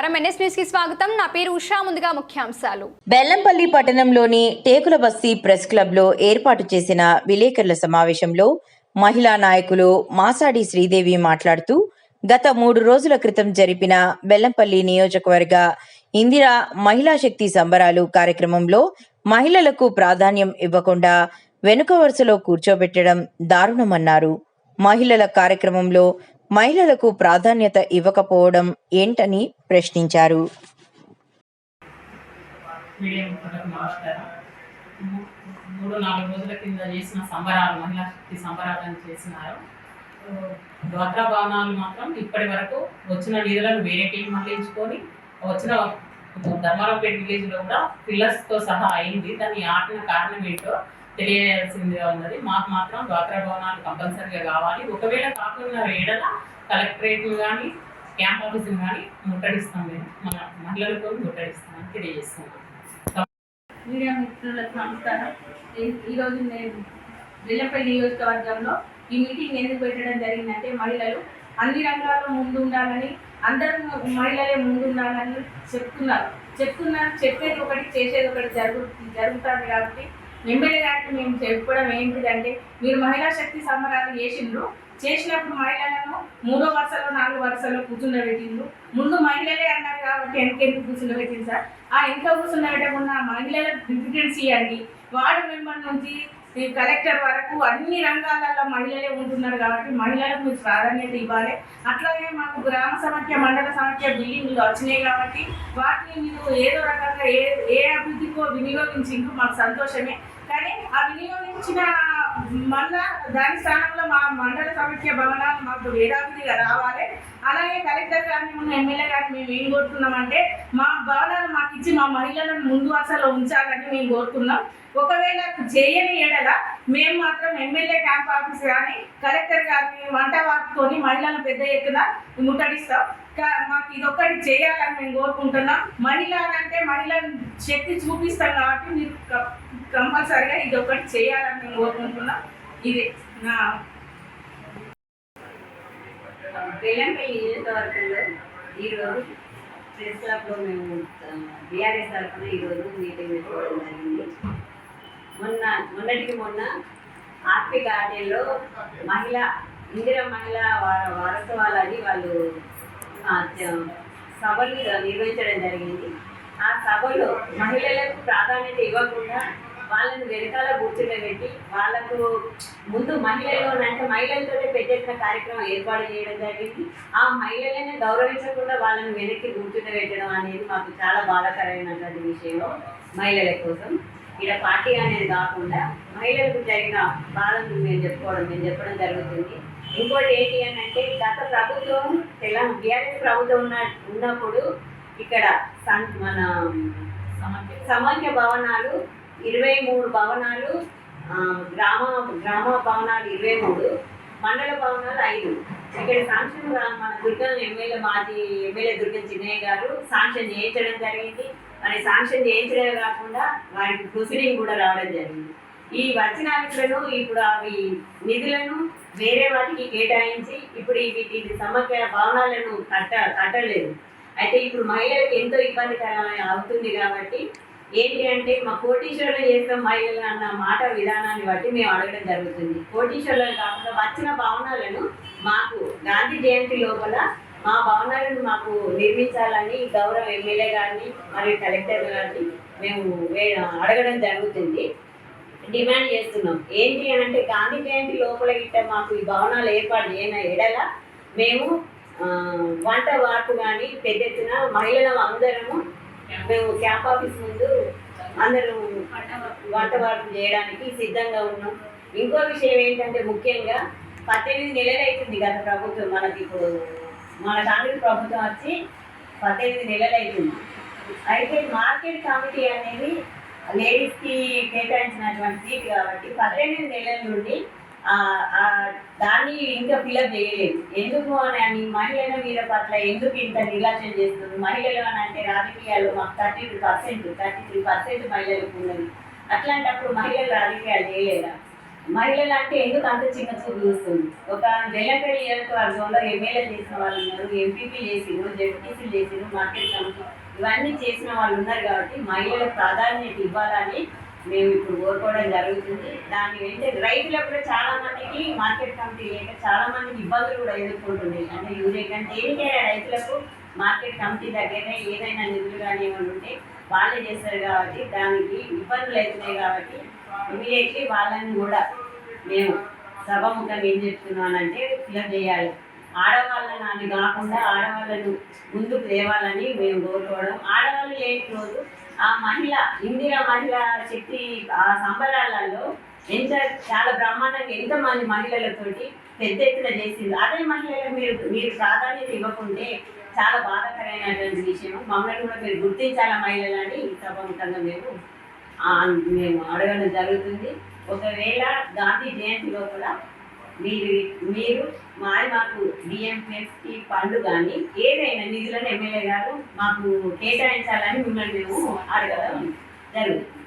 నమస్కారం. ఎన్ఎస్ న్యూస్కి స్వాగతం. నా పేరు ఉషా. ముందుగా ముఖ్యాంశాలు. బెల్లంపల్లి పట్టణంలోని టేకుల బస్తీ ప్రెస్ క్లబ్లో ఏర్పాటు చేసిన విలేకరుల సమావేశంలో మహిళా నాయకులు మాసాడి శ్రీదేవి మాట్లాడుతూ గత మూడు రోజుల క్రితం జరిపిన బెల్లంపల్లి నియోజకవర్గ ఇందిరా మహిళా శక్తి సంబరాలు కార్యక్రమంలో మహిళలకు ప్రాధాన్యం ఇవ్వకుండా వెనుక వరుసలో కూర్చోబెట్టడం దారుణమన్నారు. మహిళల కార్యక్రమంలో మహిళలకు ప్రాధాన్యత ఇవ్వకపోవడం ఏంటని ప్రశ్నించారు. మూడు నాలుగు రోజుల కింద చేసిన సంబరాలు మహిళా శక్తి సంబరాలను చేసినారు. ఆ, డ్వాక్రా భవనాలు మాత్రం ఇప్పటి వరకు వచ్చిన నిధులను వేరే టీం మళ్ళించుకొని వచ్చిన ధర్మారావుపేట విలేజ్లో కూడా పిల్లర్స్తో సహా అయింది. దాన్ని ఆటిన కారణం ఏంటో తెలియాల్సిందిగా ఉన్నది మాకు మాత్రం డ్వాక్రా భవనాలు కంపల్సరీగా కావాలి. ఒకవేళ కాకుండా ఏడల కలెక్టరేట్ కానీ క్యాంప్ ఆఫీసులు కానీ ముట్టడిస్తాం మేము. మన మహిళలతో ముట్టడిస్తామని తెలియజేస్తున్నాం మీడియా మిత్రులకు నమస్కారం. ఈ- ఈరోజు నేను వెల్లపల్లి నియోజకవర్గంలో ఈ మీటింగ్ ఎందుకు పెట్టడం జరిగిందంటే మహిళలు అన్ని రంగాల్లో ముందు ఉండాలని అందరూ మహిళలే ముందు ఉండాలని చెప్తున్నారు. చెప్తున్నారు చెప్పేది ఒకటి చేసేది ఒకటి జరుగు జరుగుతుంది కాబట్టి ఎమ్మెల్యే గారికి మేము చెప్పడం ఏంటిదంటే మీరు మహిళా శక్తి సమరాలు చేసిండ్రు చేసినప్పుడు మహిళలను మూడో వరుసలో నాలుగు వరుసలో కూర్చుండబెట్టిండ్రు. ముందు మహిళలే అన్నారు కాబట్టి వెనకెందుకు కూర్చుండబెట్టింది సార్? ఆ ఎంత కూర్చుండబెట్టకుండా మహిళలకు డిఫిడెన్స్ ఇవ్వండి వార్డు మెంబర్ నుంచి ఈ కలెక్టర్ వరకు అన్ని రంగాలలో మహిళలే ఉంటున్నారు కాబట్టి మహిళలకు మీరు ప్రాధాన్యత ఇవ్వాలి. అట్లాగే మాకు గ్రామ సమఖ్య మండల సమాఖ్య బిల్డింగ్లు వచ్చినాయి కాబట్టి వాటిని మీరు ఏదో రకంగా ఏ ఏ అభివృద్ధికో వినియోగించిందో మాకు సంతోషమే. కానీ ఆ వినియోగించిన మళ్ళా దాని స్థానంలో మా మండల సమఖ్య భవనాలు మాకు వేదాభిధిగా రావాలి. అలాగే కలెక్టర్ గారిని ఉన్న ఎమ్మెల్యే గారిని మేము ఏం కోరుతున్నామంటే మా భవనాలు మాకు ఇచ్చి మా మహిళలను ముందు వరుసలో ఉంచాలని మేము కోరుతున్నాం ఒకవేళ చేయని ఎడల మేము మాత్రం ఎమ్మెల్యే క్యాంప్ ఆఫీస్ కానీ కలెక్టర్ గారిని వంట వార్పుకొని మహిళలను పెద్ద ఎత్తున ముట్టడిస్తాం. కా- మాకు ఇదొక్కటి చేయాలని మేము కోరుకుంటున్నాం. మహిళ అంటే మహిళ శక్తి చూపిస్తాం కాబట్టి మీరు క- కంపల్సరిగా ఇదొక్కటి చేయాలని మేము కోరుకుంటున్నాం. ఇది నా. బెల్లంపల్లి నియోజకవర్గంలో ఈరోజు ప్రెస్ క్లబ్లో మేము బీఆర్ఎస్ తరఫున ఈరోజు మీటింగ్ పెట్టుకోవడం జరిగింది. మొన్నటికి మొన్న ఆర్పి గార్డెన్లో మహిళ ఇందిర మహిళ వా- వారోత్సవాలని వాళ్ళు సభలు నిర్వహించడం జరిగింది. ఆ సభలో మహిళలకు ప్రాధాన్యత ఇవ్వకుండా వాళ్ళని వెనకాల కూర్చుండబెట్టి వాళ్ళకు ముందు మహిళలు అంటే మహిళలతోనే పెట్టేసిన కార్యక్రమం ఏర్పాటు చేయడం జరిగింది. ఆ మహిళలనే గౌరవించకుండా వాళ్ళని వెనక్కి కూర్చుండబెట్టడం అనేది మాకు చాలా బాధాకరమైనటువంటి విషయం మహిళల కోసం. ఇక్కడ పార్టీ అనేది కాకుండా మహిళలకు జరిగిన బాధను మేము చెప్పుకోవడం మేము చెప్పడం జరుగుతుంది. ఇంకోటి ఏంటి అని అంటే గత ప్రభుత్వం తెలంగాణ బీఆర్ఎస్ ప్రభుత్వం ఉన్న ఉన్నప్పుడు ఇక్కడ సం- మన సమాఖ్య భవనాలు ఇరవై మూడు భవనాలు గ్రామ గ్రామ భవనాలు ఇరవై మూడు మండల భవనాలు ఐదు. ఇక్కడ శాంక్షన్ రా- మన దుర్గం ఎమ్మెల్యే మాజీ ఎమ్మెల్యే దుర్గం చిన్నయ్య గారు శాంక్షన్ చేయించడం జరిగింది. మరి శాంక్షన్ చేయించడమే కాకుండా వారికి ప్రొసీడింగ్ కూడా రావడం జరిగింది. ఈ వచ్చిన నిధులను ఇప్పుడు అవి నిధులను వేరే వాటికి కేటాయించి ఇప్పుడు ఈ వీటి సమాఖ్య భవనాలను కట్ట కట్టలేదు. అయితే ఇప్పుడు మహిళలకు ఎంతో ఇబ్బందికరమైన అవుతుంది కాబట్టి ఏంటి అంటే మా కోటీశ్వరులు చేస్తాం మహిళలు అన్న మాట విధానాన్ని బట్టి మేము అడగడం జరుగుతుంది. కోటీశ్వరులు కాకుండా వచ్చిన భవనాలను మాకు గాంధీ జయంతి లోపల మా భవనాలను మాకు నిర్మించాలని గౌరవ ఎమ్మెల్యే గారిని మరియు కలెక్టర్ గారిని మేము అడగడం జరుగుతుంది. డిమాండ్ చేస్తున్నాం. ఏంటి అని అంటే గాంధీ జయంతి లోపల గిట్ట మాకు ఈ భవనాలు ఏర్పాటు చేయన ఎడల మేము వంట వార్పు కానీ పెద్ద ఎత్తున మహిళలు అందరము మేము క్యాంప్ ఆఫీస్ ముందు అందరూ వంట వార్పు చేయడానికి సిద్ధంగా ఉన్నాం. ఇంకో విషయం ఏంటంటే ముఖ్యంగా పద్దెనిమిది నెలలు అవుతుంది గత ప్రభుత్వం మనకి ఇప్పుడు మన కాంగ్రెస్ ప్రభుత్వం వచ్చి పద్దెనిమిది నెలలు అవుతుంది. అయితే మార్కెట్ కమిటీ అనేది లేడీస్కి కేటాయించినటువంటి సీట్ కాబట్టి పద్దెనిమిది నెలల నుండి దాన్ని ఇంకా ఫిలప్ చేయలేదు. ఎందుకు అని అని మహిళల మీద పట్ల ఎందుకు ఇంత నిర్లక్ష్యం చేస్తుంది? మహిళలు అని అంటే రాజకీయాల్లో మాకు thirty three percent thirty three percent మహిళలకు ఉన్నది. అట్లాంటప్పుడు మహిళలు రాజకీయాలు చేయలేదా? మహిళలు అంటే ఎందుకు అంత చిన్న చూపు చూస్తుంది? ఒక వెల్లపల్లి నియోజకవర్గంలో ఎమ్మెల్యే చేసిన వాళ్ళు ఉన్నారు ఎంపీపీ చేసిరు జడ్పీసీలు చేసిరు మార్కెట్ కమిటీ ఇవన్నీ చేసిన వాళ్ళు ఉన్నారు కాబట్టి మహిళలకు ప్రాధాన్యత ఇవ్వాలని మేము ఇప్పుడు కోరుకోవడం జరుగుతుంది. దాన్ని వెంటే రైతులకు కూడా చాలా మందికి మార్కెట్ కమిటీ లేక చాలా మందికి ఇబ్బందులు కూడా ఎదుర్కొంటుంది అంటే యూరియా కంటే ఏంటి రైతులకు మార్కెట్ కమిటీ దగ్గరే ఏదైనా నిధులు కానీ ఏమైనా ఉంటే వాళ్ళే చేస్తారు కాబట్టి దానికి ఇబ్బందులు అవుతున్నాయి కాబట్టి ఇమీడియట్లీ వాళ్ళని కూడా మేము సభముఖంగా ఏం చెప్తున్నానంటే ఫిలప్ చేయాలి. ఆడవాళ్ళని అని కాకుండా ఆడవాళ్ళను ముందుకు తేవాలని మేము కోరుకోవడం. ఆడవాళ్ళు లేని రోజు ఆ మహిళ ఇందిరా మహిళ శక్తి ఆ సంబరాలలో ఎంత చాలా బ్రహ్మాండంగా ఎంతమంది మహిళలతోటి పెద్ద ఎత్తున చేసింది అదే మహిళలకు మీరు మీరు ప్రాధాన్యత ఇవ్వకుంటే చాలా బాధాకరమైనటువంటి విషయం. మమ్మల్ని కూడా మీరు గుర్తించాల మహిళలని? ఈ మేము మేము అడగడం జరుగుతుంది. ఒకవేళ గాంధీ జయంతి లోపల మీరు మీరు మాది మాకు డిఎంఎస్కి ఫండ్ కానీ ఏదైనా నిధులను ఎమ్మెల్యే గారు మాకు కేటాయించాలని మిమ్మల్ని మేము అడగడం జరుగుతుంది.